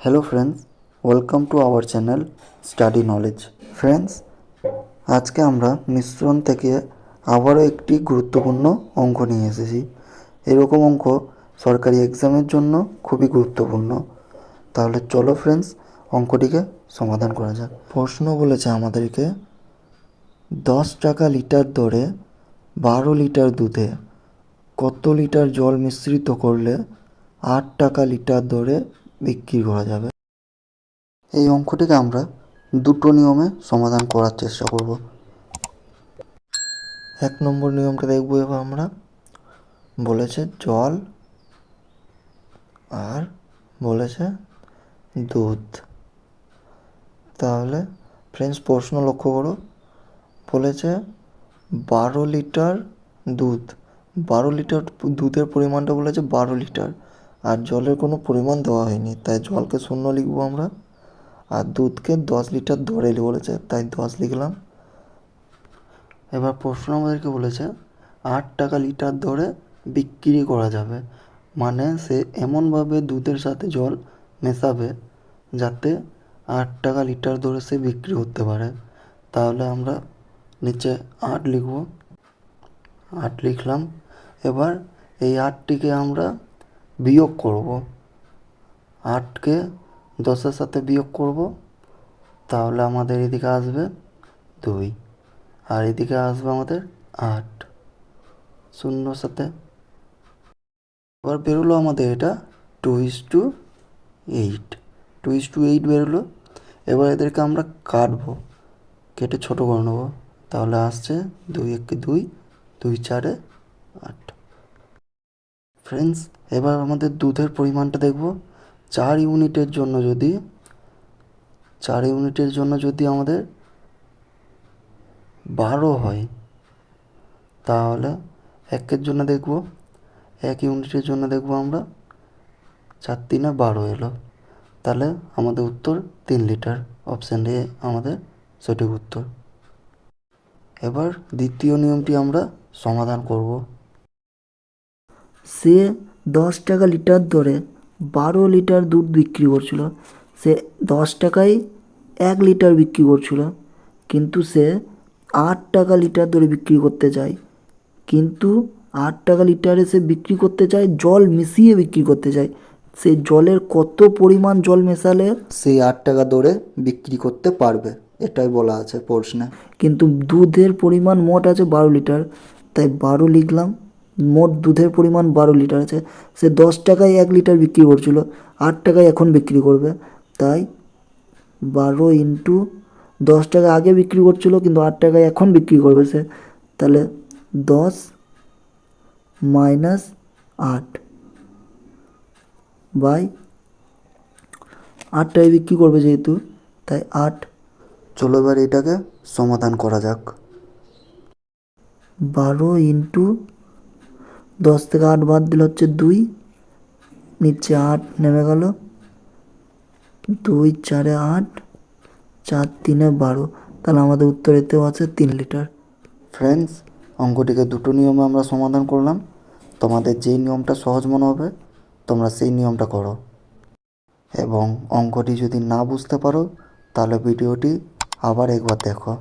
Hello friends welcome to our channel study knowledge friends আজকে আমরা মিশ্রণ থেকে আবারও একটি গুরুত্বপূর্ণ অঙ্ক নিয়ে এসেছি। এরকম অঙ্ক সরকারি এক্সামের জন্য খুবই গুরুত্বপূর্ণ। তাহলে চলো ফ্রেন্ডস অঙ্কটিকে সমাধান করা যাক। প্রশ্ন বলেছে আমাদেরকে, দশ টাকা লিটার দরে বারো লিটার দুধে কত লিটার জল মিশ্রিত করলে আট টাকা লিটার দরে বিক্রি করা যাবে। এই অঙ্কটিকে আমরা দুটো নিয়মে সমাধান করার চেষ্টা করব। এক নম্বর নিয়মটা দেখব এবার আমরা। বলেছে জল আর বলেছে দুধ। তাহলে ফ্রেন্ডস প্রশ্ন লক্ষ্য করো। বলেছে বারো লিটার দুধ। বারো লিটার দুধের পরিমাণটা বলেছে বারো লিটার। আর জলের কোনো পরিমাণ দেওয়া হয়নি। তাই জলকে শূন্য লিখব আমরা। আর দুধকে দশ লিটার ধরে বলেছে, তাই দশ লিখলাম। এবার প্রশ্ন আমাদেরকে বলেছে, আট টাকা লিটার ধরে বিক্রি করা যাবে মানে সে এমনভাবে দুধের সাথে জল মেশাবে যাতে আট টাকা লিটার ধরে সে বিক্রি করতে পারে। তাহলে আমরা নিচে আট লিখব। আট লিখলাম। এবার এই আটটিকে আমরা বিয়োগ করব। আটকে দশের সাথে বিয়োগ করব। তাহলে আমাদের এদিকে আসবে দুই। আর এদিকে আসবে আমাদের আট। শূন্যর সাথে। এবার বেরোলো আমাদের এটা two is to eight. Two is to eight বেরোলো। এবার এদেরকে আমরা কাটবো। কেটে ছোটো করে নেব। তাহলে আসছে দুই একে দুই দুই চারে আট। ফ্রেন্ডস এবার আমাদের দুধের পরিমাণটা দেখব। চার ইউনিটের জন্য যদি, চার ইউনিটের জন্য যদি আমাদের বারো হয়, তাহলে একের জন্য দেখব, এক ইউনিটের জন্য দেখব আমরা, চার তিনে বারো এলো। তাহলে আমাদের উত্তর তিন লিটার। অপশান এ আমাদের সঠিক উত্তর। এবার দ্বিতীয় নিয়মটি আমরা সমাধান করব। সে দশ টাকা লিটার দরে বারো লিটার দুধ বিক্রি করছিল। সে দশ টাকায় এক লিটার বিক্রি করছিল। কিন্তু সে আট টাকা লিটার দরে বিক্রি করতে চায়। কিন্তু আট টাকা লিটারে সে বিক্রি করতে চায়, জল মিশিয়ে বিক্রি করতে চায়। সে জলের কত পরিমাণ জল মেশালে সেই আট টাকা দরে বিক্রি করতে পারবে, এটাই বলা আছে প্রশ্নে। কিন্তু দুধের পরিমাণ মোট আছে বারো লিটার। তাই বারো লিখলাম। মোট দুধের পরিমাণ বারো লিটার আছে। সে দশ টাকায় এক লিটার বিক্রি করছিল, আট টাকায় এখন বিক্রি করবে। তাই বারো ইন্টু দশ টাকা আগে বিক্রি করছিল, কিন্তু আট টাকায় এখন বিক্রি করবে সে। তাহলে দশ মাইনাস আট বাই আটটায় বিক্রি করবে যেহেতু, তাই আট। চলো এবার এটাকে সমাধান করা যাক। বারো ইন্টু দশ থেকে আট বাদ দিলে হচ্ছে দুই, নিচে আট নেমে গেল। দুই, চারে আট, চার, তিনে বারো। তাহলে আমাদের উত্তর এতেও আছে তিন লিটার। ফ্রেন্ডস অঙ্কটিকে দুটো নিয়মে আমরা সমাধান করলাম। তোমাদের যেই নিয়মটা সহজ মনে হবে, তোমরা সেই নিয়মটা করো। এবং অঙ্কটি যদি না বুঝতে পারো, তাহলে ভিডিওটি আবার একবার দেখো।